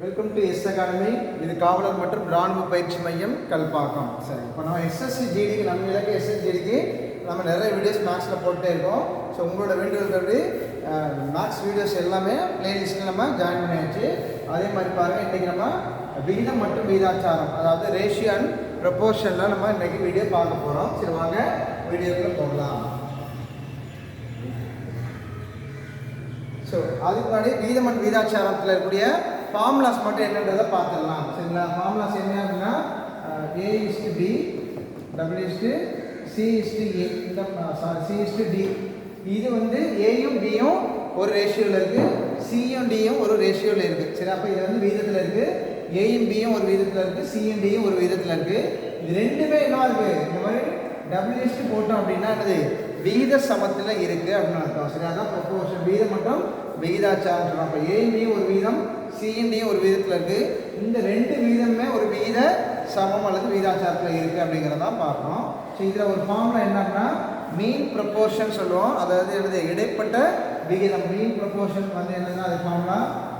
Welcome to S academy இது காவலர் மற்றும் ராணுவ பயிற்சி மையம் கல்பாக்கம். சரி இப்போ நம்ம எஸ்எஸ்சி ஜிடிக்கு நம்ம இலக்கு எஸ்எஸ்சி ஜிடிக்கு நம்ம நிறைய வீடியோஸ் மேக்ஸில் போட்டே இருக்கோம். ஸோ உங்களோட வேண்டுதல்கள் மேக்ஸ் வீடியோஸ் எல்லாமே பிளேலிஸ்ட்டில் நம்ம ஜாயின் பண்ணியாச்சு. அதே மாதிரி பாருங்கள் இன்றைக்கி நம்ம விகிதம் மற்றும் விகிதாச்சாரம் அதாவது ரேஷியோ அண்ட் ப்ரொபோர்ஷனில் நம்ம இன்றைக்கி வீடியோ பார்க்க போகிறோம் சரி வாங்க வீடியோக்குள்ளே போகலாம். ஸோ அதுக்கு முன்னாடி வீதம் அண்ட் வீதாச்சாரத்தில் இருக்கக்கூடிய ஃபார்முலாஸ் மட்டும் என்னன்றதை பார்த்துடலாம். சரிங்களா? ஃபார்முலாஸ் என்ன அப்படின்னா A is to B double is to C is to A இந்த சாரி சி இஸ்டு டி இது வந்து ஏயும் பியும் ஒரு ரேஷியோவில் இருக்குது சியும் டியும் ஒரு ரேஷியோவில் இருக்குது சரி அப்போ இது வந்து வீதத்தில் இருக்குது ஏயும் பியும் ஒரு வீதத்தில் இருக்குது சியும் டியும் ஒரு வீதத்தில் இருக்குது இது ரெண்டுமே என்ன இருக்குது இந்த மாதிரி டபுள் இஸ்டு போட்டோம் அப்படின்னா என்னது? விகித சமத்தில் இருக்குது அப்படின்னு அர்த்தம். சரி அதான் ப்ரொபோஷன் வீதம் மற்றும் விகிதாச்சாரம் சொல்கிறோம் அப்போ ஏபியும் ஒரு வீதம் சிஎன்டியும் ஒரு வீதத்தில் இருக்குது இந்த ரெண்டு விகிதமே ஒரு விகித சமம் அல்லது விகிதாச்சாரத்தில் இருக்குது அப்படிங்கிறதான் பார்க்கணும். ஸோ இதில் ஒரு ஃபார்மில் என்னன்னா மீன் ப்ரப்போர்ஷன் சொல்லுவோம். அதாவது என்னது இடைப்பட்ட விகிதம். மீன் ப்ரப்போர்ஷன் வந்து என்னன்னா அது ஃபார்ம்னா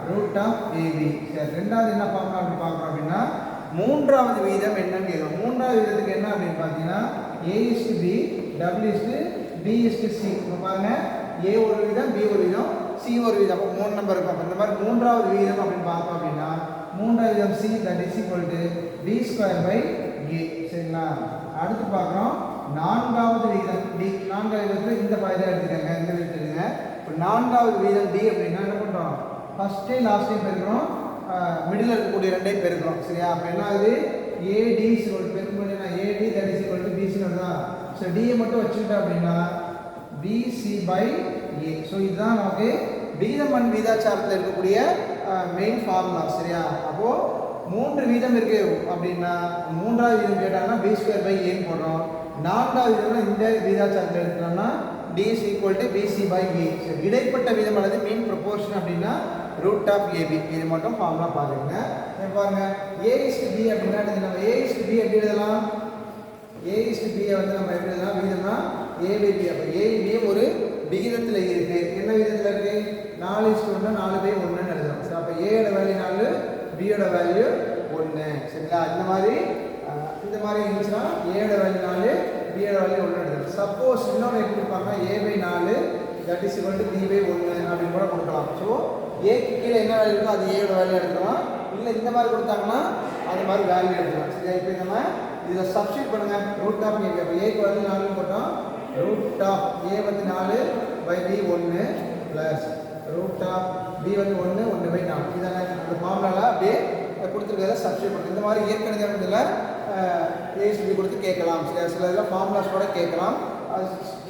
ரூட் ஆஃப் ஏபி சரி ரெண்டாவது என்ன ஃபார்ம்லாம் அப்படி பார்க்குறோம் அப்படின்னா மூன்றாவது வீதம் என்னன்னு கேட்குறோம் மூன்றாவது வீதத்துக்கு என்ன அப்படின்னு பார்த்தீங்கன்னா A is to B W is to B is to C இப்போ பாருங்க ஏ ஒரு வீதம் பி ஒரு வீதம் சி ஒரு வீதம் அப்போ மூணு நம்பர் இருக்கும். அப்போ இந்த மாதிரி மூன்றாவது வீதம் அப்படின்னு பார்த்தோம் அப்படின்னா மூன்றாவது வீதம் C that is equal to B square by A சரிங்களா? அடுத்து பார்க்குறோம். நான்காவது வீதம் டி நான்காவது வீதத்தில் இந்த பாயிரம் எடுத்துக்கோங்க. இந்த வீதம் எடுத்துக்கோங்க. இப்போ நான்காவது வீதம் டி அப்படின்னா என்ன பண்ணுறோம் ஃபஸ்ட்டே லாஸ்ட்டையும் பெருக்கிறோம் மிடில் இருக்கக்கூடிய ரெண்டையும் பெருக்கிறோம் சரியா? அப்போ என்ன ஆகுது ஏடி சிக்கல் பெருக்கும்போது AD that is equal to BC தான். ஸோ டியை மட்டும் வச்சுக்கிட்டோம் அப்படின்னா பிசி பை ஏ ஸோ இதுதான் நமக்கு விகிதம் அண்ட் வீதாச்சாரத்தில் இருக்கக்கூடிய மெயின் ஃபார்முலா சரியா? அப்போது மூன்று வீதம் இருக்கு அப்படின்னா மூன்றாவது வீதம் கேட்டாங்கன்னா பி ஸ்கொயர் பை ஏன்னு போடுறோம். நான்காவது வீதம் இந்த வீதாச்சாரத்தில் எடுத்துட்டோம்னா D is equal to BC by A so இடைப்பட்ட வீதம் அல்லது மீன் ப்ரொபோர்ஷன் அப்படின்னா ரூட் ஆஃப் ஏபி இது மட்டும் ஃபார்முலா பாருங்க. பாருங்க. ஏ இஸ் பி அப்படின்னா நம்ம ஏ இஸ் பி எப்படி எழுதலாம்? ஏ இஸ் பியை வந்து நம்ம எப்படி எழுதலாம்? வீதம்னா ஏ பை பி அப்போ ஏ பியும் ஒரு விகிதத்தில் இருக்குது என்ன விகிதத்தில் இருக்குது நாலு இஸ்டு ஒன்று நாலு பை ஒன்றுன்னு எழுதுறோம் சரி அப்போ ஏயோட வேல்யூ நாலு பியோட வேல்யூ ஒன்று சரிங்களா? இந்த மாதிரி இந்த மாதிரி இருந்துச்சுன்னா ஏயோட வேல்யூ நாலு பியோட வேல்யூ ஒன்று எழுதுறோம் சப்போஸ் இன்னொன்று எப்படி கொடுப்பாங்கன்னா ஏ பை நாலு that is equal to B by ஒன்று அப்படின்னு கூட கொடுக்கலாம். ஸோ ஏக்கு கீழே என்ன வேல்யூ இருக்கோ அது ஏயோட வேல்யூ எடுக்கலாம் இல்லை இந்த மாதிரி கொடுத்தாங்கன்னா அது மாதிரி வேல்யூ எடுக்கலாம் சரியா? இப்போ நம்ம இதை சப்ஸ்டியூட் பண்ணுங்க. ரூட் ஆஃப் ஏ அப்போ ஏக்கு வேல்யூ நாலு போட்டோம் ரூட் ஆஃப் ஏ வந்து நாலு பை பி ஒன்று ப்ளஸ் ரூட் ஆஃப் பி வந்து ஒன்று ஒன்று பை நாலு. இதான அந்த ஃபார்முலாவில் அப்படியே கொடுத்துருக்கிறத சப்ஸ்டியூட் பண்ணுறது இந்த மாதிரி ஏற்கனவே இதில் ஏசிபி கொடுத்து கேட்கலாம். சில சில இதில் ஃபார்முலாஸ் கூட கேட்கலாம்.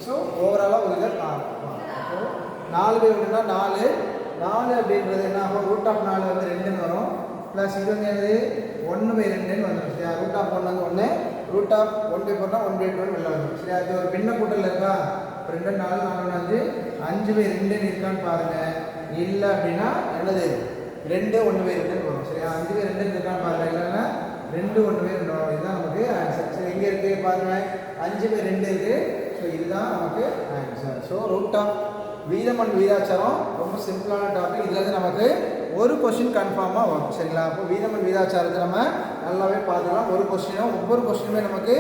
ஸோ ஓவராலாக ஒரு இதை ஸோ நாலு பை ஒன்றுனா நாலு. நாலு அப்படின்றது என்ன ஆகும்? ரூட் ஆஃப் நாலு வந்து ரெண்டுன்னு வரும். ப்ளஸ் இது வந்து என்னது? ஒன்று பை ரெண்டுன்னு வந்துடும் ரூட் ஆஃப் ஒன்று வந்து ஒன்று ரூட் ஆஃப் ஒன் பை ஃபோர்னா ஒன் பை டூன்னு வெளில வரும். சரி அது ஒரு பின்ன கூட்டல் இருக்கா? இப்போ ரெண்டு நாலு நாலு அஞ்சு அஞ்சு பை ரெண்டுன்னு இருக்கான்னு பாருங்கள் இல்லை அப்படின்னா என்னது? ரெண்டு ஒன்று பை ரெண்டுன்னு வரும். சரியா? அஞ்சு பை ரெண்டு இருக்கான்னு பாருங்கள் இல்லைன்னா ரெண்டு ஒன்று பை ரெண்டு வரும். இதுதான் நமக்கு ஆன்சர் சரி எங்கே இருக்குது பாருங்கள் அஞ்சு பை ரெண்டு இருக்குது ஸோ இதுதான் நமக்கு ஆன்சர் ஸோ ரூட் ஆஃப் வீதம் அண்ட் வீராச்சாரம் ரொம்ப சிம்பிளான டாபிக் இதுலேருந்து நமக்கு ஒரு கொஸ்டின் கன்ஃபார்மாக வரும். சரிங்களா? அப்போ வீரமன் வீதாச்சாரத்தை நம்ம நல்லாவே பார்த்துக்கலாம். ஒரு கொஸ்டினும் ஒவ்வொரு கொஸ்டினுமே நமக்கு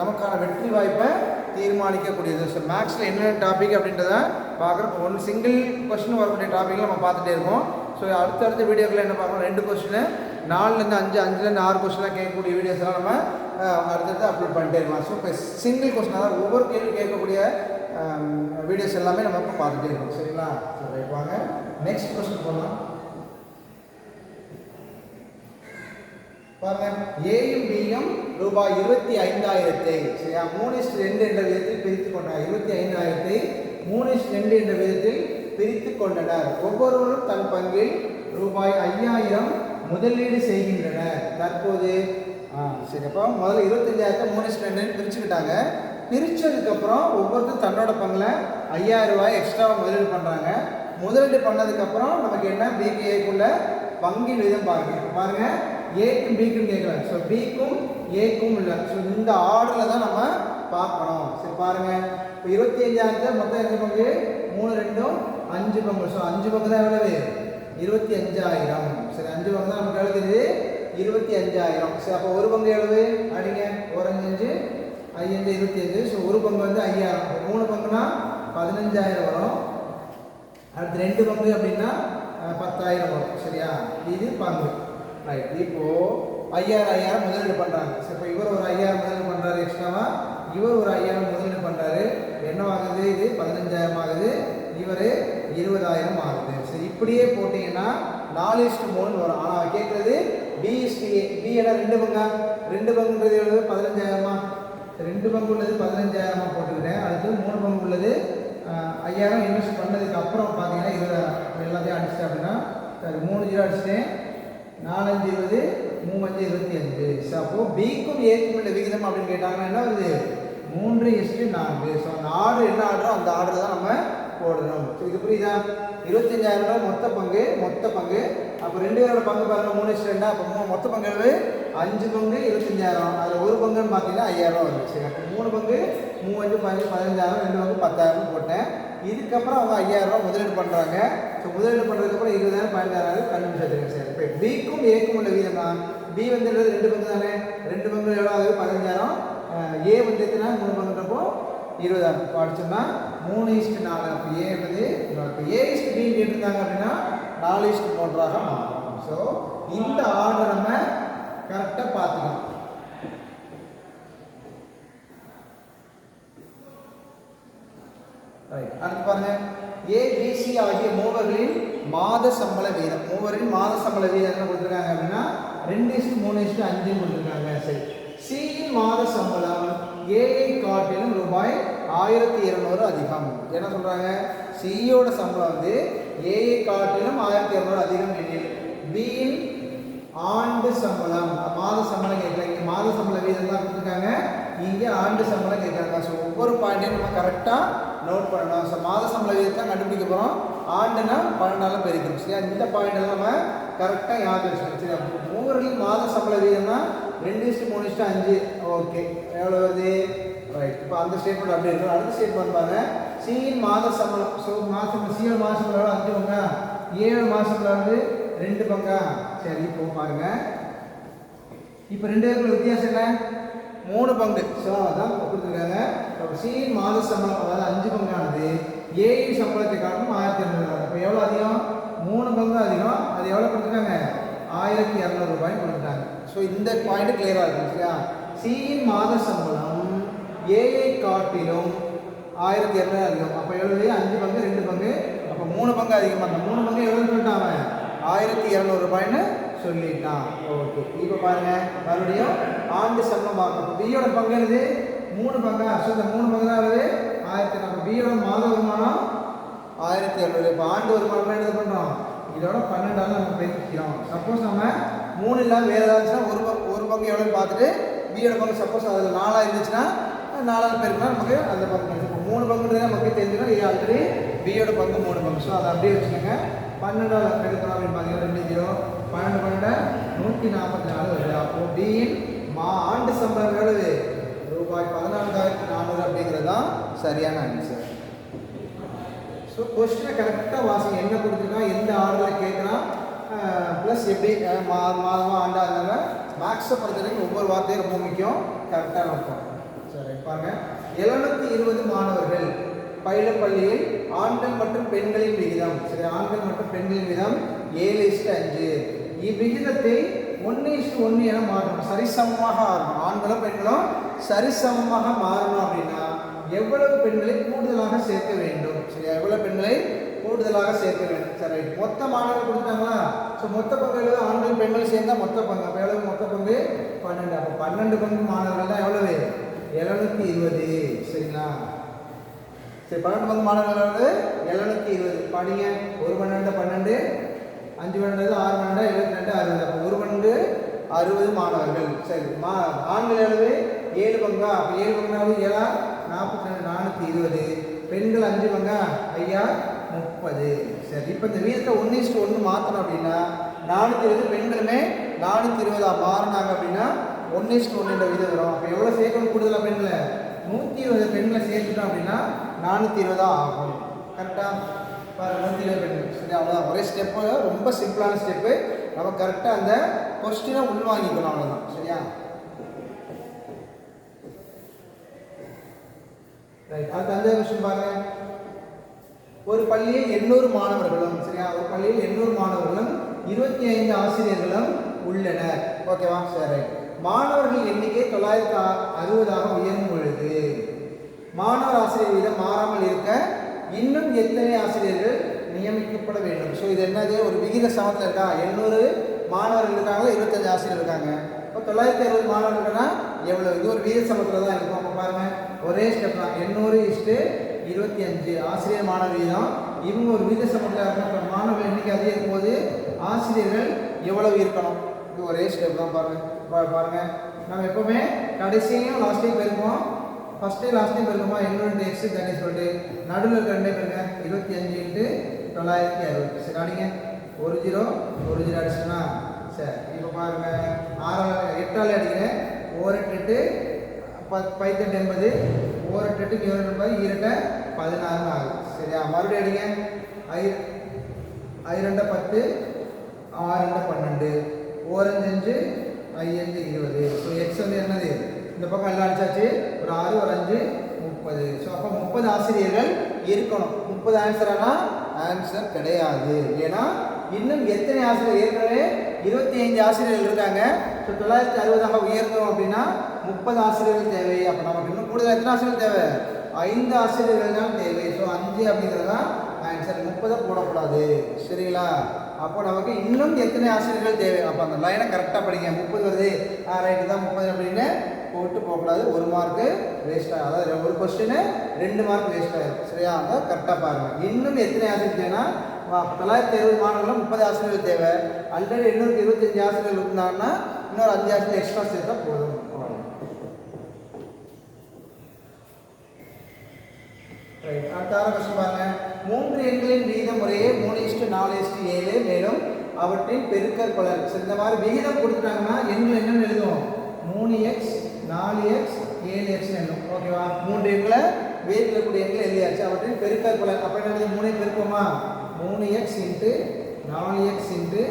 நமக்கான வெற்றி வாய்ப்பை தீர்மானிக்கக்கூடியது. ஸோ மேக்ஸில் என்னென்ன டாபிக் அப்படின்றத பார்க்குறோம். ஒன் சிங்கிள் கொஸ்டின் வரக்கூடிய டாப்பிக்கில் நம்ம பார்த்துட்டே இருக்கோம். ஸோ அடுத்தடுத்த வீடியோக்கில் என்ன பார்க்கணும் ரெண்டு கொஸ்டின் நாலுலேருந்து அஞ்சு அஞ்சுலேருந்து ஆறு கொஸ்டின்லாம் கேட்கக்கூடிய வீடியோஸ்லாம் நம்ம அடுத்தடுத்து அப்லோட் பண்ணிட்டே இருக்கலாம். ஸோ இப்போ சிங்கிள் கொஸ்டின் அதாவது ஒவ்வொரு கேள்வி கேட்கக்கூடிய வீடியோஸ் எல்லாமே நம்ம இப்போ பார்த்துட்டே இருக்கோம். சரிங்களா? சரி வாங்க. நெக்ஸ்ட் கொஸ்டின் போகலாம் பாருங்க. ஏயும் பியும் ரூபாய் இருபத்தி ஐந்தாயிரத்தை சரியா? மூணு ரெண்டு என்ற விதத்தில் பிரித்து கொண்டார் இருபத்தி ஐந்தாயிரத்தை மூணு ரெண்டு என்ற விதத்தில் பிரித்து கொண்டனர். ஒவ்வொருவரும் தன் பங்கில் ரூபாய் ஐயாயிரம் முதலீடு செய்கின்றனர். தற்போது சரி அப்போ முதல்ல இருபத்தஞ்சாயிரத்தை மூணு ரெண்டுன்னு பிரிச்சுக்கிட்டாங்க. பிரித்ததுக்கப்புறம் ஒவ்வொருத்தரும் தன்னோட பங்கில் ஐயாயிரம் ரூபாய் எக்ஸ்ட்ராவாக முதலீடு பண்ணுறாங்க முதலீடு பண்ணதுக்கப்புறம் நமக்கு என்ன? பிபிஏக்குள்ள பங்கின் விதம் பாருங்க. பாருங்கள் ஏக்கும் பிக்கும் கேட்கல ஸோ பிக்கும் ஏக்கும் இல்லை ஸோ இந்த ஆர்டரில் தான் நம்ம பார்க்கணும். சரி பாருங்கள் இப்போ இருபத்தி அஞ்சாயிரத்துல மொத்தம் எத்தனை பங்கு? மூணு ரெண்டும் அஞ்சு பங்கு. ஸோ அஞ்சு பங்கு தான் எவ்வளவு? இருபத்தி அஞ்சாயிரம் சரி அஞ்சு பங்கு தான் நமக்கு இருபத்தி அஞ்சாயிரம் சரி அப்போ ஒரு பங்கு எவ்வளவு? அடிங்க. ஒரு அஞ்சு அஞ்சு. ஐயஞ்சு இருபத்தி அஞ்சு ஸோ ஒரு பங்கு வந்து ஐயாயிரம். மூணு பங்குனா பதினஞ்சாயிரம் வரும். அடுத்து ரெண்டு பங்கு அப்படின்னா பத்தாயிரம் வரும். சரியா? இது பங்கு. ரைட் இப்போ ஐயாயிரம் ஐயாயிரம் முதலீடு பண்ணுறாங்க சரி இப்போ இவர் ஒரு ஐயாயிரம் முதலீடு பண்ணுறாரு எக்ஸ்ட்ராவா இவர் ஒரு ஐயாயிரம் முதலீடு பண்ணுறாரு என்னவாகுது இது? பதினஞ்சாயிரம் ஆகுது. இவர் இருபதாயிரம் ஆகுது. சரி இப்படியே போட்டிங்கன்னா நாலு இஸ்ட் மூணு வரும் ஆனால் கேட்குறது பி பி என ரெண்டு பங்கா? ரெண்டு பங்குன்றது எவ்வளவு? பதினஞ்சாயிரமா? ரெண்டு பங்கு உள்ளது பதினஞ்சாயிரமா போட்டுக்கிறேன் அடுத்து மூணு பங்கு உள்ளது ஐயாயிரம் இன்வெஸ்ட் பண்ணதுக்கு அப்புறம் பார்த்தீங்கன்னா இருபதாயிரம் எல்லாத்தையும் அடிச்சிட்டேன் அப்படின்னா சரி மூணு ஜீரோ அடிச்சிட்டேன். நாலஞ்சு இருபது மூவஞ்சு இருபத்தி அஞ்சு. ஸோ அப்போ பிக்கும் ஏக்கும் உள்ள விகிதம் அப்படின்னு கேட்டாங்கன்னா என்ன வருது? மூன்று இஸ்டு நான்கு. ஸோ அந்த ஆர்டர் என்ன ஆர்டரோ அந்த ஆர்டர் தான் நம்ம போடணும். ஸோ இது புரியுதா? இருபத்தஞ்சாயிரம் ரூபாய் மொத்த பங்கு மொத்த பங்கு. அப்போ ரெண்டு பேரோட பங்கு பாருங்கள் மூணு இஸ்டு ரெண்டா? அப்போ மொத்த பங்கு அஞ்சு பங்கு இருபத்தஞ்சாயிரம். அதில் ஒரு பங்குன்னு பார்த்தீங்கன்னா ஐயாயிரம் ரூபா வந்துச்சு. அப்போ மூணு பங்கு மூவஞ்சு பதினஞ்சு பதினஞ்சாயிரம் ரெண்டு பங்கு பத்தாயிரம் போட்டேன். இதுக்கப்புறம் அவங்க ஐயாயிரம் ரூபா முதலீடு பண்ணுறாங்க ஸோ முதலீடு பண்ணுறதுக்கப்புறம் இருபதாயிரம் பதினஞ்சாயிரம் கண்டுபிடிச்சிருக்கேன் சார். இப்போ பிக்கும் ஏக்கும் உள்ள வீதம்னா பி வந்துன்றது ரெண்டு பங்கு தானே? ரெண்டு பங்கு எவ்வளோ ஆகுது? பதினஞ்சாயிரம். ஏ வந்து எத்தனை? மூணு பங்குன்றப்போ இருபதாயிரம். படிச்சோம்னா மூணு இஸ்ட் நாலு. அப்போ ஏ வந்து இப்போ ஏ இஸ்ட் பி கேட்டிருந்தாங்க அப்படின்னா நாலு இஸ்ட் மூன்றாக மாறும். ஸோ இந்த ஆர்டர் நம்ம கரெக்டாக பார்த்துக்கலாம் ரைட் அடுத்து பாருங்க. ஏபிசி ஆகிய மூவர்களின் மாத சம்பள வீதம். மூவரின் மாத சம்பள வீதம் என்ன கொடுத்துருக்காங்க அப்படின்னா ரெண்டு இஸ்டு மூணு இஸ்டு அஞ்சுன்னு கொடுத்துருக்காங்க சரி சியின் மாத சம்பளம் ஏஐ காட்டிலும் ரூபாய் ஆயிரத்தி இருநூறு அதிகம். என்ன சொல்றாங்க? சியோட சம்பளம் வந்து ஏஐ காட்டிலும் ஆயிரத்தி இருநூறு அதிகம் எனில் பியின் ஆண்டு சம்பளம். மாத சம்பளம் கேட்கல இங்கே மாத சம்பள வீதம் தான் கொடுத்துருக்காங்க. இங்கே ஆண்டு சம்பளம் கேட்குறாங்க ஸோ ஒவ்வொரு பாயிண்ட்டையும் நம்ம கரெக்டாக நோட் பண்ணணும். ஸோ மாத சம்பள வீதத்தை கண்டுபிடிக்க போகிறோம் ஆண்டுனா பன்னெண்டாலும் பெருக்கணும். சரியா? இந்த பாயிண்ட் நம்ம கரெக்டாக ஞாபகம் வச்சுக்கணும். சரி அப்போ மூவர்களின் மாத சம்பள வீதம்னா ரெண்டு இஸ்ட்டு மூணு இஸ்ட்டு அஞ்சு. ஓகே. எவ்வளோ வருது? ரைட் இப்போ அந்த ஸ்டேட்மெண்ட் அப்படியே இருக்கும். அடுத்த ஸ்டேட்மெண்ட் பாருங்க. சியின் மாத சம்பளம் ஸோ மாதம் சியோட மாத சம்பளம் எவ்வளோ அஞ்சு பங்கா ஏழு மாதத்துல வந்து ரெண்டு பங்கா சரி இப்போ பாருங்க. இப்போ ரெண்டு பேருக்குள்ள வித்தியாசம் என்ன? மூணு பங்கு. ஸோ அதான் கொடுத்துருக்காங்க. அப்போ சியின் மாத சம்பளம் அதாவது அஞ்சு பங்கானது ஏயின் சம்பளத்தை காட்டும் ஆயிரத்தி இரநூறு இப்போ எவ்வளோ அதிகம்? மூணு பங்கு அதிகம். அது எவ்வளோ கொடுத்துருக்காங்க? ஆயிரத்தி இரநூறு ரூபாய் கொடுத்துட்டாங்க. ஸோ இந்த பாயிண்ட் கிளியராக இருக்கும் சரியா சியின் மாத சம்பளம் ஏஐ காட்டிலும் ஆயிரத்தி இரநூறு அதிகம். அப்போ எவ்வளவு அஞ்சு பங்கு ரெண்டு பங்கு. அப்போ மூணு பங்கு அதிகமாக இருக்கும் மூணு பங்கு எவ்வளோ சொல்லிட்டாங்க அவன். ஆயிரத்தி இரநூறு ரூபாய்ன்னு சொல்லிட்டான் ஓகே. இப்போ பாருங்க மறுபடியும் ஆண்டு சம்பளம் பார்க்கணும் பியோட பங்கு என்னது? மூணு பங்கா? ஸோ இந்த மூணு பங்கு தான் வருது ஆயிரத்தி நம்ம பியோட மாத வருமானம்? ஆயிரத்தி இரநூறு இப்போ ஆண்டு வருமானம் என்ன பண்ணுறோம் இதோட பன்னெண்டாவது நம்ம பேசிக்கிறோம். சப்போஸ் நம்ம மூணு இல்லாமல் வேறு ஏதாச்சுன்னா ஒரு பங்கு ஒரு பங்கு எவ்வளோன்னு பார்த்துட்டு பியோட பங்கு சப்போஸ் அதில் நாலாக இருந்துச்சுன்னா நாலாவது பேருக்குனா நமக்கு அந்த பங்கு இப்போ மூணு பங்குன்றது நமக்கு தெரிஞ்சுக்கணும். இது ஆல்ரெடி பியோட பங்கு மூணு பங்கு. ஸோ அதை அப்படியே வச்சுக்கோங்க. பன்னெண்டாவது எடுக்கிறோம் அப்படின்னு பார்த்தீங்கன்னா ரெண்டு ஜீரோ. பன்னெண்டு பன்னெண்டு நூற்றி நாற்பத்தி நாலு வருது அப்போ பியின் மா ஆண்டு சம்பளம் எவ்வளவு? ரூபாய் பதினான்காயிரத்தி நானூறு அப்படிங்கிறது தான் சரியான ஆன்சர் ஸோ கொஸ்டினை கரெக்டாக வாசிங்க. என்ன கொடுத்துருக்கா? எந்த ஆர்டரில் கேட்குறான் ப்ளஸ் எப்படி? மா மாதமாக ஆண்டா இருந்தாலும் மேக்ஸை பொறுத்தவரைக்கும் ஒவ்வொரு வார்த்தையும் ரொம்ப முக்கியம். கரெக்டாக நோக்கம் சரி பாருங்க. எழுநூத்தி இருபது மாணவர்கள் பயிலப்பள்ளியில் ஆண்கள் மற்றும் பெண்களின் விகிதம். சரி ஆண்கள் மற்றும் பெண்களின் விகிதம் ஏழு இஸ்டு அஞ்சு. இவ்விகிதத்தை ஒன்று இஸ்டு ஒன்று என மாறணும். சரிசமமாக ஆகணும் ஆண்களும் பெண்களும் சரிசமமாக மாறணும் அப்படின்னா எவ்வளவு பெண்களை கூடுதலாக சேர்க்க வேண்டும்? சரி எவ்வளவு பெண்களை கூடுதலாக சேர்க்க வேண்டும்? சரி மொத்த மாணவர்கள் கொடுத்தாங்களா ஸோ மொத்த பங்கு ஆண்கள் பெண்கள் சேர்ந்தா மொத்த பங்கு. அப்போ எவ்வளவு? மொத்த பங்கு? பன்னெண்டு. அப்போ பன்னெண்டு பங்கு மாணவர்கள் தான் எவ்வளவு? எழுநூத்தி இருபது. சரிங்களா? சரி பன்னெண்டு பங்கு மாணவர்கள் எழுநூத்தி இருபது. படிங்க. ஒரு பன்னெண்டு பன்னெண்டு. அஞ்சு பன்னெண்டு ஆறு பன்னெண்டு இருபத்தி ரெண்டு அறுபது. அப்போ ஒரு பன்னெண்டு அறுபது மாணவர்கள். சரி மா ஆண்கள் அளவு ஏழு பங்கா? அப்போ ஏழு பங்காவது ஏழா நாற்பத்தி ரெண்டு நானூற்றி இருபது. பெண்கள் அஞ்சு பங்கா? ஐயா முப்பது. சரி இப்போ இந்த வீதத்தை ஒன்று இஸ்ட்டு ஒன்று மாற்றணும் அப்படின்னா நானூற்றி இருபது பெண்களுமே நானூற்றி இருபதா மாறினாங்க அப்படின்னா ஒன்று இஸ்ட்டு ஒன்றுன்ற விதம் வரும். அப்போ எவ்வளோ சேர்க்கணும் கூடுதலாக பெண்களை? நூற்றி இருபது பெண்களை சேர்த்துட்டோம் அப்படின்னா நானூற்றி இருபதா ஆகும். கரெக்டாக நூற்றி இருபது பெண்கள் சரி அவ்வளோதான் ஒரே ஸ்டெப்பு ரொம்ப சிம்பிளான ஸ்டெப்பு நம்ம கரெக்டாக அந்த கொஸ்டினை உள்வாங்கிக்கணும் அவ்வளோதான் சரியா? ரைட் அடுத்த அஞ்சாவது கொஸ்டின் பாருங்க. ஒரு பள்ளியில் எண்ணூறு மாணவர்களும் சரியா? ஒரு பள்ளியில் எண்ணூறு மாணவர்களும் இருபத்தி ஐந்து ஆசிரியர்களும் உள்ளனர். ஓகேவா சரி மாணவர்கள் எண்ணிக்கை தொள்ளாயிரத்தி அறுபதாக உயரும் பொழுது மாணவர் ஆசிரியர் வீதம் மாறாமல் இருக்க இன்னும் எத்தனை ஆசிரியர்கள் நியமிக்கப்பட வேண்டும்? ஸோ இது என்னது? ஒரு விகித சமத்தில் இருக்கா? எண்ணூறு மாணவர்கள் இருக்காங்க இருபத்தஞ்சு ஆசிரியர் இருக்காங்க. இப்போ தொள்ளாயிரத்தி அறுபது மாணவர்கள்னா எவ்வளோ இது ஒரு விகித சமத்தில் தான் இருக்கும். அப்போ பாருங்க. ஒரே ஸ்டெப் தான். எண்ணூறு இஸ்ட்டு இருபத்தி அஞ்சு. ஆசிரியர் மாணவர் விகிதம் இவங்க ஒரு விகித சமத்தில் இருக்கணும் மாணவர்கள் எண்ணிக்கை அதிகரிக்கும் போது ஆசிரியர்கள் எவ்வளவு இருக்கணும்? இது ஒரே ஸ்டெப் தான். பாருங்கள் பாருங்கள் நம்ம எப்பவுமே கடைசியும் லாஸ்ட்டையும் போயிருக்கோம் ஃபஸ்ட்டு லாஸ்ட்டையும் பெருக்கமா எண்ணூறு எக்ஸ் தண்ணி சொல்லிட்டு நடுவில் இருக்க ரெண்டே பெருங்க இருபத்தி அஞ்சு இன்ட்டு தொள்ளாயிரத்தி அறுபது. சரி அடிங்க ஒரு ஜீரோ ஒரு ஜீரோ அடிச்சுன்னா சரி இப்போ பாருங்க. ஆறாவது எட்டால் அடிக்கிறேன். ஓரெட்டு எட்டு பத் பைத்தெட்டு எண்பது. ஓரெட்டு எட்டுக்கு ஏழு எண்பது ஈரெட்டை பதினாறு ஆகுது. சரியா? மறுபடியும் அடிங்க. ஐ ஐரெண்டை பத்து ஆறு பன்னெண்டு. ஓரஞ்சு அஞ்சு ஐயஞ்சு இருபது. ஸோ எக்ஸ் வந்து என்னது? இந்த பக்கம் எல்லாம் அடிச்சாச்சு. ஒரு ஆறு ஒரு அஞ்சு முப்பது. ஸோ அப்போ முப்பது ஆசிரியர்கள் இருக்கணும். முப்பது ஆன்சரானா ஆன்சர் கிடையாது. ஏன்னா இன்னும் எத்தனை ஆசிரியர்? ஏற்கனவே இருபத்தி ஐந்து ஆசிரியர்கள் இருக்காங்க. ஸோ தொள்ளாயிரத்தி அறுபதாக உயர்ந்தோம் அப்படின்னா முப்பது ஆசிரியர்கள் தேவை. அப்போ நமக்கு இன்னும் கூடுதல் எத்தனை ஆசிரியர்கள் தேவை? ஐந்து ஆசிரியர்கள் தான் தேவை. ஸோ அஞ்சு அப்படிங்கிறது தான் ஆன்சர் முப்பதை போடக்கூடாது. சரிங்களா? அப்போ நமக்கு இன்னும் எத்தனை ஆசிரியர்கள் தேவை? அப்போ அந்த லைனை கரெக்டாக படிங்க. முப்பது வருது. ஆ ரைட்டு தான் முப்பது அப்படின்னு போட்டு போகக்கூடாது. ஒரு மார்க்கு வேஸ்ட் ஆகும் அதாவது ஒரு கொஸ்டின் ரெண்டு மார்க் வேஸ்ட் ஆகிடும் சரியா? அதை கரெக்டாக பாருங்கள் இன்னும் எத்தனை ஆசிரியர் தேவைன்னா தொள்ளாயிரத்தி எழுபது மாணவர்களும் முப்பது ஆசிரியர்கள் தேவை. ஆல்ரெடி இன்னொரு இருபத்தஞ்சு ஆசிரியர்கள் இருந்தாங்கன்னா இன்னொரு அஞ்சு ஆசிரியர் எக்ஸ்ட்ரா சேர்த்தா போதும். அவ்வளவுதான். ரைட் கொஸ்டின் பாருங்க. மூன்று எண்களின் விகித முறையே மூணு இஸ்டு நாலு இஸ்டு ஏழு மேலும் அவற்றின் பெருக்கல் பலன். இந்த மாதிரி விகிதம் கொடுத்துட்டாங்கன்னா எண்கள் என்னென்னு எழுதுவோம். மூணு எக்ஸ் நாலு எக்ஸ் ஏழு எக்ஸ் எண்ணும். ஓகேவா மூன்று எண்களை வேறு இருக்கக்கூடிய எண்களை எழுதியாச்சு. அவற்றின் பெருக்கல் பலன் அப்போ என்ன எழுதும்? மூணை மூணு எக்ஸ் இன்ட்டு நாலு எக்ஸ் இன்ட்டு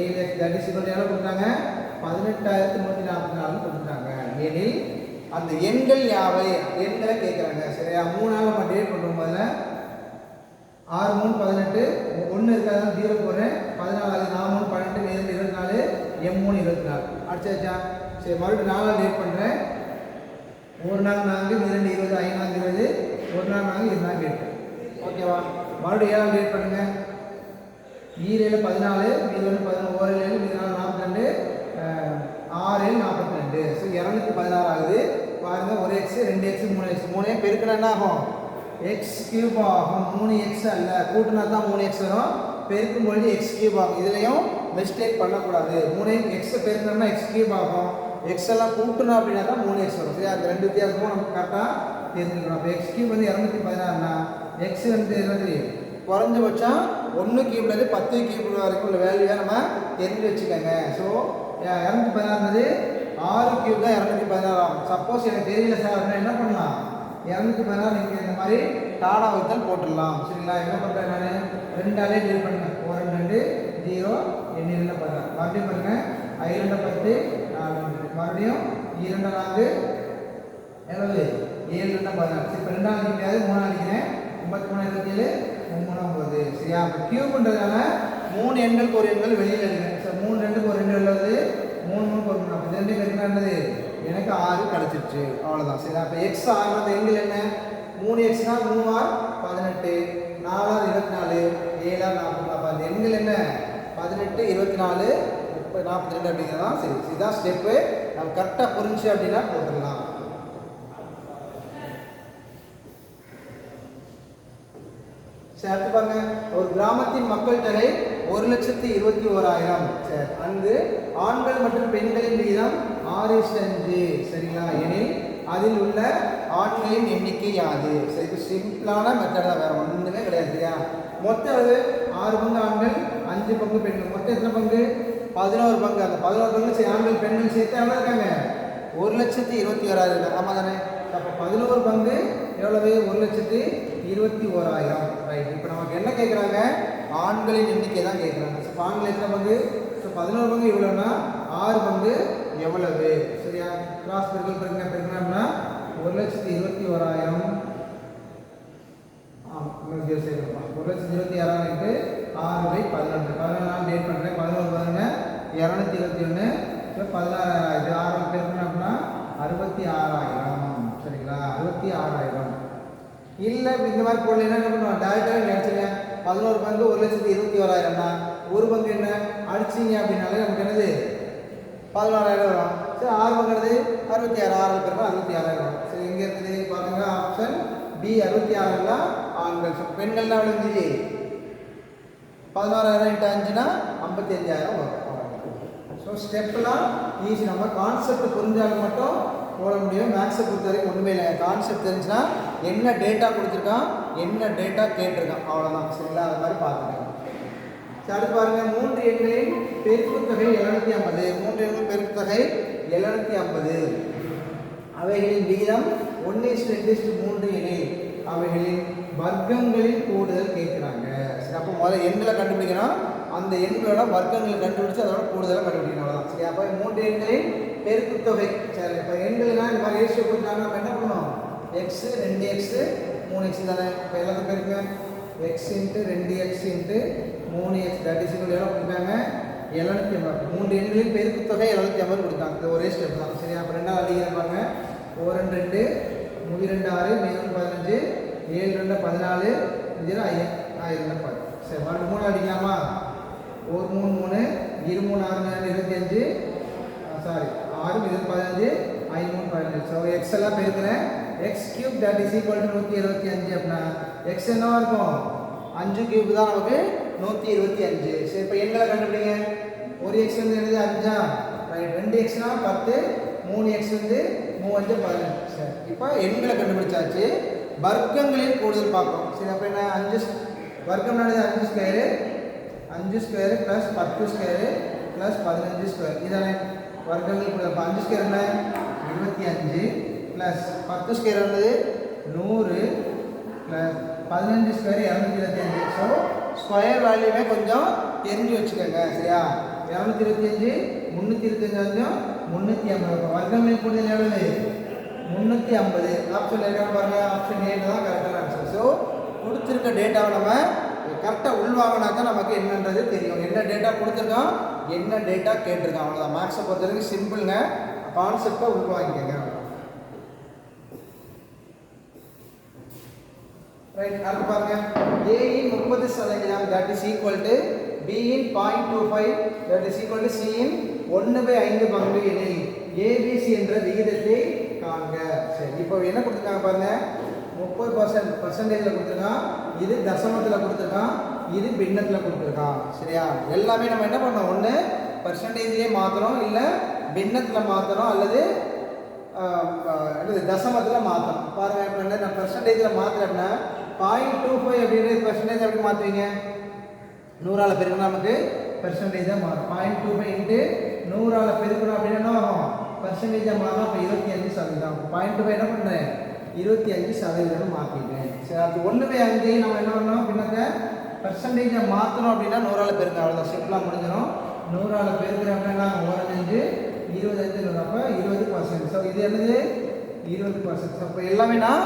ஏழு எக்ஸ் தட் இஸ் எவ்வளோ கொடுத்தாங்க? பதினெட்டாயிரத்தி நூற்றி நாற்பத்தி நாலு கொடுத்துட்டாங்க எனில் அந்த எண்கள் யாவை? எண்களை கேட்குறாங்க. சரியா? மூணு நம்ம டேட் பண்ணுறோம் முதல்ல. ஆறு மூணு பதினெட்டு. ஒன்று இருக்காது ஜீரோ போகிறேன் பதினாலு நாலு மூணு பன்னெண்டு இரண்டு இருபத்தி நாலு எம் மூணு இருபத்தி நாலு. அடிச்சாச்சா? சரி மறுபடியும் நாலாவது டேட் பண்ணுறேன் ஒரு நாள் நான்கு இரண்டு இருபது ஐநான்கு இருபது. ஒரு நாள் நான்கு இரு நான்கு எட்டு ஓகேவா? மறுபடியும் ஏழாவது டேட் பண்ணுங்க. ஈரேழு பதினாலு மீது ஒன்று பதினொன்று ஓரேழு ஏழு மீது நாலு நாற்பத்தி ரெண்டு ஆறு ஏழு நாற்பத்தி ரெண்டு ஸோ இரநூத்தி பதினாறு ஆகுது. பாருங்க ஒரு எக்ஸ் ரெண்டு எக்ஸ் மூணு எக்ஸ் மூணே பெருக்கினா என்ன ஆகும்? எக்ஸ் கியூப் ஆகும். மூணு எக்ஸ் அல்ல. கூட்டினா தான் மூணு எக்ஸ் வரும். பெருக்கும் பொழுது எக்ஸ் கியூப் ஆகும். இதுலேயும் மிஸ்டேக் பண்ணக்கூடாது. மூணு எக்ஸை பெருக்கணும்னா எக்ஸ் கியூப் ஆகும். எக்ஸ் எல்லாம் கூட்டணும் அப்படின்னா தான் மூணு எக்ஸ் வரும். சரி அந்த ரெண்டு வித்தியாசமும் நம்ம கரெக்டாக தெரிஞ்சுக்கணும். அப்போ எக்ஸ் கியூப் வந்து இரநூத்தி பதினாறுனா எக்ஸ் வந்து இருபது குறைஞ்சபட்சம் ஒன்று கியூப்லேருந்து பத்து கியூப் வரைக்கும் உள்ள வேல்யூவை நம்ம தெரிஞ்சு வச்சுக்கோங்க. ஸோ இரநூத்தி பதினாறுனது ஆறு கியூப் தான் இரநூத்தி பதினாறு ஆகும். சப்போஸ் எனக்கு தெரியல சார் அப்படின்னா என்ன பண்ணலாம்? இரநூத்தி பதினாறு நீங்கள் இந்த மாதிரி டாடா வைத்தல் போட்டுடலாம். சரிங்களா? என்ன பண்ணுறேன் நான்? ரெண்டாலே டீல் பண்ணுங்கள் ஒரு ரெண்டு ஜீரோ எண்ணி ரெண்டு பதினாறு. மறுபடியும் பண்ணுங்க ஐ ரெண்டு பத்து நாலு மறுபடியும் இரண்டு நான்கு எவ்வளவு? ஏழு ரெண்டு பதினாறு. சரி இப்போ ரெண்டாவது கிடையாது மூணாவது அடிக்கிறேன். ஐம்பத்தி மூணு இருபத்தி ஏழு மூணு ஒம்பது சரியா இப்போ கியூப்ன்றதால மூணு எண்களுக்கு ஒரு எண்கள் வெளியில் எடுக்கிறேன் சார் மூணு ரெண்டுக்கு ஒரு ரெண்டு உள்ளது. மூணு மூணு ஒரு மூணு. அப்போ ரெண்டு பெருக்கினா என்னது? எனக்கு ஆறு கிடச்சிருச்சு. அவ்வளோதான் சரி அப்போ எக்ஸ் ஆறு அந்த எண்கள் என்ன? மூணு எக்ஸ்னா மூணு ஆறு பதினெட்டு. நாலாறு இருபத்தி நாலு. ஏழாறு நாற்பது அப்போ அந்த எண்கள் என்ன? பதினெட்டு இருபத்தி நாலு நாற்பத்தி ரெண்டு அப்படிங்கிறது? தான் சரி இதுதான் ஸ்டெப்பு நம்ம கரெக்டாக புரிஞ்சு அப்படின்னா போட்டுடலாம். சரி அடுத்து பாருங்க. ஒரு கிராமத்தின் மக்கள் தொகை ஒரு லட்சத்தி இருபத்தி ஓராயிரம். சரி அங்கு ஆண்கள் மற்றும் பெண்களின் விகிதம் ஆறு அஞ்சு சரிங்களா? எனில் அதில் உள்ள ஆண்களின் எண்ணிக்கை யாது? சரி இது சிம்பிளான மெத்தட் தான் வேற ஒன்றுமே கிடையாது இல்லையா மொத்தம் அது ஆறு பங்கு ஆண்கள் அஞ்சு பங்கு பெண்கள். மொத்தம் எத்தனை பங்கு? பதினோரு பங்கு. அந்த பதினோரு பங்கு சரி ஆண்கள் பெண்கள் சேர்த்து எவ்வளோ இருக்காங்க? ஒரு லட்சத்தி இருபத்தி ஓராயிரம். இருக்காங்க ஆமாம் தானே? அப்போ பதினோரு பங்கு எவ்வளவு? ஒரு லட்சத்தி இருபத்தி ஓராயிரம். ரைட் இப்போ நமக்கு என்ன கேட்குறாங்க ஆண்களின் எண்ணிக்கை தான் கேட்குறாங்க ஸோ ஆண்கள் எத்தனை பங்கு? ஸோ பதினோரு பங்கு எவ்வளோன்னா ஆறு பங்கு எவ்வளவு? சரியா? கிராஸ் பெருக்கல் பெருக்கின பெருக்கினோம்னா ஒரு லட்சத்தி இருபத்தி ஓராயிரம். ஆமாம் ஒரு லட்சத்தி இருபத்தி ஆறாயிரம் இருக்குது ஆறு பை பதினொன்று. பதினொன்றாம் டேட் பண்ணுறேன் பதினோரு பதினொன்று இரநூத்தி இருபத்தி ஒன்று ஸோ பதினாறாயிரம் இது ஆறு பெருக்கணும் அப்படின்னா அறுபத்தி ஆறாயிரம். சரிங்களா? அறுபத்தி ஆறாயிரம். இல்லை இந்த மாதிரி பொருள் என்ன பண்ணுவோம்? டேரெக்டாக நினச்சிங்க பதினோரு பங்கு ஒரு லட்சத்தி இருபத்தி ஓராயிரம்னா ஒரு பங்கு என்ன? அடிச்சிங்க அப்படின்னாலே நமக்கு என்னது? பதினாறாயிரம் வரும். சரி ஆறு பங்குறது அறுபத்தி ஆறு. ஆறு பேர் அறுபத்தி ஆறாயிரம் சரி இங்கே இருக்குது பார்த்தீங்கன்னா ஆப்ஷன் பி அறுபத்தி ஆறுலாம் ஆண்கள். பெண்கள்லாம் பெண்கள்னா இருந்துச்சு பதினாறாயிரம் இன்ட்டு அஞ்சுனா ஐம்பத்தி அஞ்சாயிரம் வரும். ஸோ ஸ்டெப்லாம் ஈஸி நம்ம கான்செப்ட் புரிஞ்சாலும் மட்டும் போட முடியும். மேக்ஸை பொறுத்த வரைக்கும் ஒன்றுமே இல்லை கான்செப்ட் தெரிஞ்சுன்னா என்ன டேட்டா கொடுத்துருக்கான் என்ன டேட்டா கேட்டிருக்கான். அவ்வளோதான் சரிங்களா? அது மாதிரி பார்த்துருக்கேன் சரி அடுத்து பாருங்கள் மூன்று எண்களின் பெருக்குத்தொகை எழுநூத்தி ஐம்பது. மூன்று எண்களின் பெருக்குத்தொகை எழுநூத்தி ஐம்பது. அவைகளின் விகிதம் ஒன்று இஸ்ட் ரெண்டு இஸ்ட் மூன்று எனில் அவைகளின் வர்க்கங்களின் கூடுதல் கேட்குறாங்க. சரி அப்போ முதல்ல எண்களை கண்டுபிடிக்கணும். அந்த எண்களோட வர்க்கங்களை கண்டுபிடிச்சு அதோட கூடுதலாக கண்டுபிடிக்கணும். தான் சரி அப்போ மூன்று எண்களின் பெருக்குத்தொகை சரி இப்போ எண்கள்னா இந்த மாதிரி ரேஷியோ கொடுத்தாங்க நம்ம என்ன பண்ணுவோம் எக்ஸு ரெண்டு எக்ஸு மூணு எக்ஸ் தானே? இப்போ எல்லாத்துக்கும் பெருக்கு. எக்ஸ் இன்ட்டு ரெண்டு எக்ஸ் இன்ட்டு மூணு எக்ஸ் தட் இஸ் எவ்வளோ கொடுத்தாங்க? எழுநூத்தி எண்பது. மூன்று எண்களின் பெருக்கு தொகை எழுநூத்தி ஐம்பது கொடுத்தாங்க. ஒரே ஸ்டெப் தான். சரி அப்போ ரெண்டாவது அதிகம் பாருங்க. ஒரு ரெண்டு. ரெண்டு ரெண்டு ஆறு மேலும் பதினஞ்சு ஏழு ரெண்டு பதினாலு இதில் ஐயா ஆயிரம் ரெண்டு பத்து சரி மறுபடியும் மூணு அடிக்கலாமா? ஒரு மூணு மூணு இரு மூணு ஆறு நாலு இருபத்தி அஞ்சு சாரி ஆறு இதில் பதினஞ்சு ஐ மூணு பதினஞ்சு. ஸோ எக்ஸ் எல்லாம் பெருக்கிறேன். X cube that is equal to நூற்றி இருபத்தி அஞ்சு அப்படின்னா எக்ஸ் என்னவா இருக்கும்? அஞ்சு கியூப் தான் நமக்கு நூற்றி இருபத்தி அஞ்சு. சரி இப்போ எண்களை கண்டுபிடிங்க. ஒரு எக்ஸ் வந்து என்னது? அஞ்சா? ரைட் ரெண்டு எக்ஸ்னா பத்து மூணு எக்ஸ் வந்து மூவஞ்சு பதினஞ்சு. சரி. இப்போ எண்களை கண்டுபிடிச்சாச்சு. வர்க்கங்களையும் கூடுதல் பார்க்கணும். சரி அப்போ என்ன? அஞ்சு வர்க்கம் என்னது? அஞ்சு ஸ்கொயரு அஞ்சு ஸ்கொயரு ப்ளஸ் பத்து ஸ்கொயரு ப்ளஸ் பதினஞ்சு ஸ்கொயர் இதானே வர்க்கங்கள் கூடுதல். அஞ்சு ஸ்கொயர் என்ன? இருபத்தி அஞ்சு ப்ளஸ் பத்து ஸ்கொயர் என்னது? நூறு ப்ளஸ் பதினஞ்சு ஸ்கொயர் இரநூத்தி இருபத்தி அஞ்சு. ஸோ ஸ்கொயர் வேல்யூமே கொஞ்சம் தெரிஞ்சு வச்சுக்கோங்க. சரியா? இரநூத்தி இருபத்தி அஞ்சு முந்நூற்றி இருபத்தஞ்சாஞ்சும் முந்நூற்றி ஐம்பது. வர்க்கங்கள் கூடுதல் எவ்வளவு? முந்நூற்றி ஐம்பது. ஆப்ஷன் இருக்கான்னு பாருங்க ஆப்ஷன் ஏழு தான் கரெக்டான ஆன்சர் ஸோ கொடுத்துருக்க டேட்டாவை நம்ம கரெக்டாக உள்வாங்கினா தான் நமக்கு என்னன்றது தெரியும். என்ன டேட்டா கொடுத்துருக்கோம் என்ன டேட்டா கேட்டிருக்கோம். அவ்வளோதான் மேக்ஸை பொறுத்த வரைக்கும் சிம்பிளுங்க கான்செப்டை உள்வாங்கிக்கங்க. ரைட் அடுத்து பாருங்க. ஏயின் முப்பது சதவீதம் தட் இஸ் ஈக்குவல் டு பியின் point two five that is equal to சியின் ஒன்று பை ஐந்து பங்கு எனில் ஏபிசி என்ற விகிதத்தை காண்க சரி இப்போ என்ன கொடுத்துருக்காங்க பாருங்க. முப்பது பர்சன்ட் பர்சன்டேஜில் கொடுத்துருக்கான். இது தசமத்தில் கொடுத்துருக்கான். இது பின்னத்தில் கொடுத்துருக்கான். சரியா? எல்லாமே நம்ம என்ன பண்ணோம் ஒன்று பர்சன்டேஜ்லேயே மாற்றுறோம் இல்லை பின்னத்தில் மாற்றுறோம் அல்லது என்னது தசமத்தில் மாற்றணும் பாருங்கள் இப்போ என்ன நான் பர்சன்டேஜில் மாற்றுறேன்னா பாயிண்ட் டூ ஃபைவ் அப்படின்றது பர்சன்டேஜ் எப்படி மாற்றுவீங்க நூறால் பெருக்கணும் நமக்கு பெர்சன்டேஜாக மாறும். பாயிண்ட் டூ ஃபைவ் இன்ட்டு நூறால் பெருக்கணும் அப்படின்னா என்ன ஆகும்? பர்சன்டேஜாக மாறும் அப்போ இருபத்தி அஞ்சு சதவீதம். பாயிண்ட் டூ ஃபைவ் என்ன பண்ணுறேன் இருபத்தி அஞ்சு சதவீதம் மாற்றிட்டேன் சரி அது ஒன்று பை அஞ்சு நம்ம என்ன பண்ணோம் பின்னத்தை பர்சன்டேஜை மாற்றணும் அப்படின்னா நூறால் பெருக்க அவ்வளோதான் சிம்பிளாக முடிஞ்சிடும். நூறால் பெருக்கிறேன் அப்படின்னா ஓரஞ்சு இருபது அஞ்சு அப்போ இருபது பர்சன்ட் ஸோ இது என்னது? இருபது பர்சன்ட் ஸோ இப்போ எல்லாமே நான்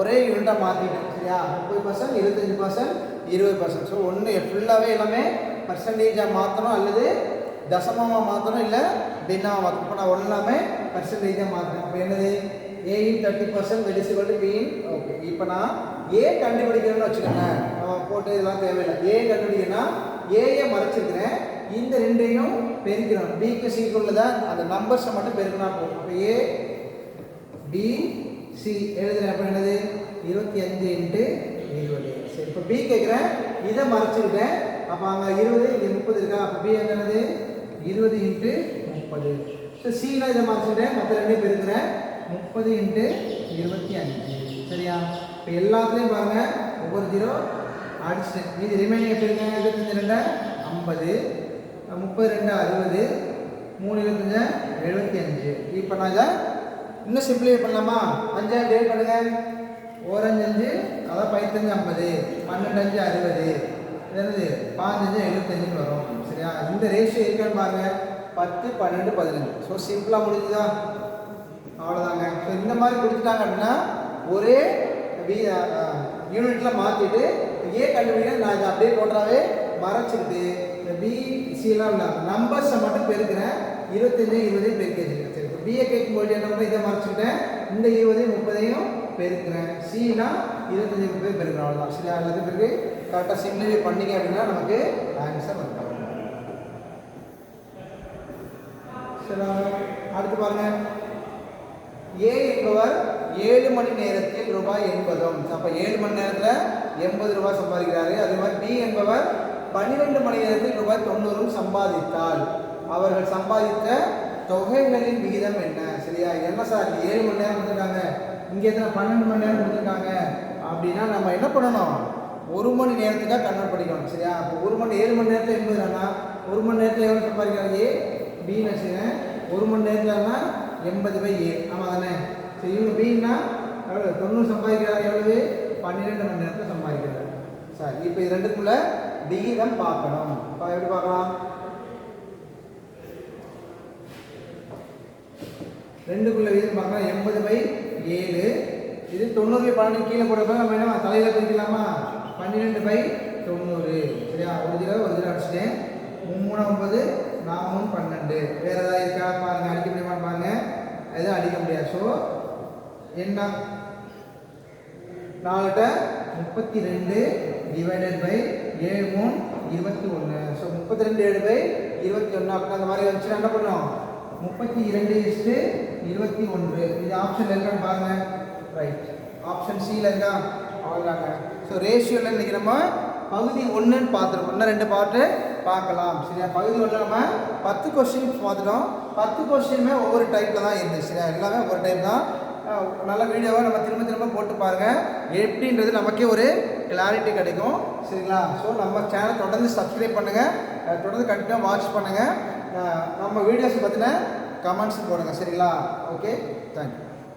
ஒரே யூனிட்டாக மாற்றிட்டேன் சரியா? முப்பது பர்சன்ட் இருபத்தஞ்சி பர்சன்ட் இருபது பர்சன்ட் ஸோ ஒன்று ஃபுல்லாகவே எல்லாமே பர்சன்டேஜாக மாற்றணும் அல்லது தசமமாக மாற்றணும் இல்லை பின்னாக மாற்றணும் இப்போ நான் எல்லாமே பர்சன்டேஜாக மாற்றுறேன் அப்போ என்னது? ஏயின் தேர்ட்டி பர்சன்ட் வெடிசிபிள் பியின் ஓகே இப்போ நான் ஏ கண்டுபிடிக்கிறேன்னு வச்சுக்கோங்க. நம்ம போட்டு இதெல்லாம் தேவையில்லை. ஏ கண்டுபிடிக்கிறேன்னா ஏயை மறைச்சிருக்கிறேன். இந்த ரெண்டையும் பெருக்கிறோம் பிக்கு சீக்குள்ள தான் அந்த நம்பர்ஸை மட்டும் பெருக்கினா போதும். அப்போ ஏ பி சி எழுதுறேன். அப்போ என்னது? இருபத்தி அஞ்சு இன்ட்டு இருபது. சரி இப்போ பி கேட்குறேன் இதை மறைச்சிருக்கேன் அப்போ அங்கே இருபது இங்கே முப்பது இருக்கா? அப்போ பி என்னது? இருபது இன்ட்டு முப்பது. ஸோ சீனா இதை மறைச்சிட்டேன். மற்ற ரெண்டு பெருக்கிறேன் முப்பது இன்ட்டு இருபத்தி அஞ்சு. சரியா? இப்போ எல்லாத்துலேயும் பாருங்கள் ஒவ்வொரு ஜீரோ அடிச்சிட்டேன் மீதி ரிமைனிங் எப்படி இருக்காங்க இருபத்தஞ்சு ரெண்டா? ஐம்பது. முப்பது ரெண்டு? அறுபது. மூணு இருபத்தஞ்சு? எழுபத்தி அஞ்சு. இப்போ நான் இதை இன்னும் சிம்பிளிஃபை பண்ணலாமா? அஞ்சாயிரம் டிவைட் பண்ணுங்க. ஓரஞ்சு அஞ்சு அதான் பதினஞ்சு ஐம்பது. பன்னெண்டு அஞ்சு அறுபது. இது என்னது? பாஞ்சஞ்சு எழுபத்தஞ்சுன்னு வரும். இந்த ரேஷியோ இருக்கான்னு பாருங்க. பத்து பன்னெண்டு பதினஞ்சு. ஸோ சிம்பிளாக முடிஞ்சுதா? அவ்வளோதாங்க ஸோ இந்த மாதிரி கொடுத்துட்டாங்க அப்படின்னா ஒரே வி யூனிட்டில் மாற்றிட்டு ஏ கண்டுபிடிக்க நான் இதை அப்படியே போட்டாவே மறைச்சிக்கிட்டு இந்த பி சிலாம் நம்பர்ஸை மட்டும் பெருக்கிறேன். இருபத்தஞ்சு இருபதையும் பெருக்கி வச்சுக்கிறேன் சரி இப்போ பிஏ கேட்கும்போது என்ன பண்ண இதை மறைச்சிக்கிட்டேன். இந்த இருபதையும் முப்பதையும் பெருக்கிறேன். சினா இருபத்தஞ்சு முப்பது பெருக்கிறேன். அவ்வளோதான் சரி அல்லது பிறகு கரெக்டாக சிம்பிளிஃபை பண்ணிங்க அப்படின்னா நமக்கு ஆன்சர் வந்துடும். அடுத்து பாருங்க. ஏ என்பவர் ஏழு மணி நேரத்தில் ரூபாய் எண்பதும். அப்போ ஏழு மணி நேரத்தில் எண்பது ரூபாய் சம்பாதிக்கிறாரு. அதே மாதிரி பி என்பவர் பன்னிரெண்டு மணி நேரத்தில் ரூபாய் தொண்ணூறும் சம்பாதித்தால். அவர்கள் சம்பாதித்த தொகைகளின் விகிதம் என்ன? சரியா? என்ன சார்? ஏழு மணி நேரம் கொடுத்துருக்காங்க. இங்கே எத்தனை? பன்னெண்டு மணி நேரம் கொடுத்துருக்காங்க. அப்படின்னா நம்ம என்ன பண்ணணும்? ஒரு மணி நேரத்துக்காக கன்வெர்ட் பண்ணிக்கணும் சரியா? அப்போ ஒரு மணி ஏழு மணி நேரத்தில் எண்பது ஒரு மணி நேரத்தில் எவ்வளோ சம்பாதிக்கிறாங்க பின்னு வச்சுக்கேன் ஒரு மணி நேரத்தில்னா எண்பது பை ஏ ஆமாம் தானே சரி இவங்க பின்னா எவ்வளோ தொண்ணூறு சம்பாதிக்கிறாங்க எவ்வளவு? பன்னிரெண்டு மணி நேரத்தில் சம்பாதிக்கிறாங்க. சரி இப்போ இது ரெண்டுக்குள்ள விகிதம் பார்க்கணும். இப்போ எப்படி பார்க்கலாம்? ரெண்டுக்குள்ள விகிதம் பார்க்கலாம் எண்பது பை ஏழு. இது தொண்ணூறு பை பன்னெண்டு கீழே போடுறப்ப நம்ம என்ன தலையில் பிரிக்கலாமா? பன்னிரெண்டு பை தொண்ணூறு. சரியா? ஒரு தடவை ஒரு தடவை அடிச்சிட்டேன். மூணு ஒன்பது நான் மூணு பன்னெண்டு. வேற ஏதாவது இருக்கா? பாருங்க அடிக்க முடியுமா பாருங்க. எதுவும் அடிக்க முடியாது. ஸோ என்ன? நாலுட்ட முப்பத்தி ரெண்டு டிவைடட் பை ஏழு மூணு இருபத்தி ஒன்று ஸோ முப்பத்தி ரெண்டு ஏழு பை இருபத்தி ஒன்று அப்படின்னா அந்த மாதிரி வச்சு என்ன பண்ணோம் முப்பத்தி இரண்டு இஸ்ட்டு இருபத்தி ஒன்று இது ஆப்ஷன் இருக்கான்னு பாருங்க. ரைட் ஆப்ஷன் சியில் இருக்கா? அவ்வளோதாங்க ஸோ ரேஷியோவில் இன்றைக்கி நம்ம பகுதி ஒன்றுன்னு பார்த்துருக்கோம். இன்னும் ரெண்டு பார்ட்டு பார்க்கலாம். சரியா? பகுதி ஒன்று நம்ம பத்து கொஸ்டின் பார்த்துட்டோம். பத்து கொஸ்டினுமே ஒவ்வொரு டைப்பில் தான் இருந்துச்சு சரியா? எல்லாமே ஒவ்வொரு டைப் தான். நல்ல வீடியோவாக நம்ம திரும்ப திரும்ப போட்டு பாருங்கள் எப்படின்றது நமக்கே ஒரு கிளாரிட்டி கிடைக்கும். சரிங்களா? ஸோ நம்ம சேனல் தொடர்ந்து சப்ஸ்கிரைப் பண்ணுங்கள் தொடர்ந்து கண்டிப்பாக வாட்ச் பண்ணுங்கள் நம்ம வீடியோஸ் பற்றின கமெண்ட்ஸ் போடுங்க. சரிங்களா? Okay thank you